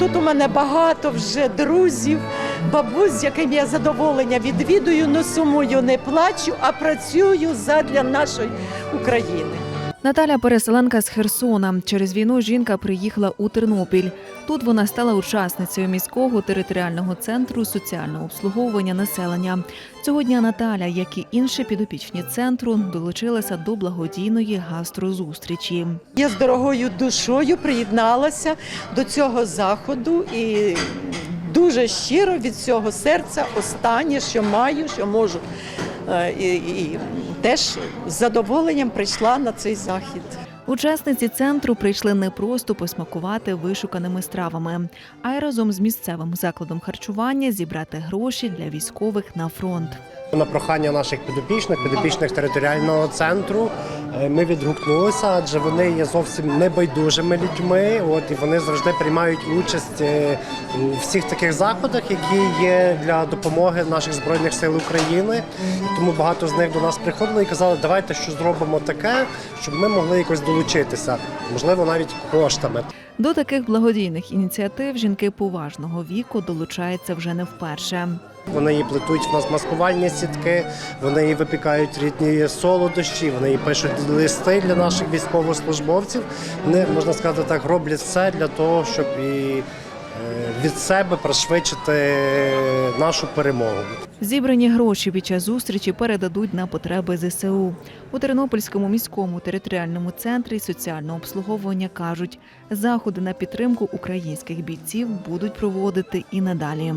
Тут у мене багато вже друзів, бабусь, з якими я задоволення відвідую, но сумую, не плачу, а працюю задля нашої України. Наталя переселенка з Херсона. Через війну жінка приїхала у Тернопіль. Тут вона стала учасницею міського територіального центру соціального обслуговування населення. Цього дня Наталя, як і інші підопічні центру, долучилася до благодійної гастрозустрічі. Я з дорогою душою приєдналася до цього заходу і дуже щиро від цього серця останнє, що маю, що можу. Е, І, і теж з задоволенням прийшла на цей захід. Учасниці центру прийшли не просто посмакувати вишуканими стравами, а й разом з місцевим закладом харчування зібрати гроші для військових на фронт. На прохання наших підопічних, підопічних територіального центру, ми відгукнулися, адже вони є зовсім небайдужими людьми. От і вони завжди приймають участь е, у всіх таких заходах, які є для допомоги наших збройних сил України. Тому багато з них до нас приходили і казали, давайте що зробимо таке, щоб ми могли якось долучитися, можливо, навіть коштами. До таких благодійних ініціатив жінки поважного віку долучаються вже не вперше. Вони її плетуть в нас маскувальні сітки, вони її випікають рідні солодощі, вони їй пишуть листи для наших військовослужбовців. Вони, можна сказати так, роблять все для того, щоб і від себе пришвидшити нашу перемогу. Зібрані гроші під час зустрічі передадуть на потреби ЗСУ. У Тернопільському міському територіальному центрі соціального обслуговування кажуть, заходи на підтримку українських бійців будуть проводити і надалі.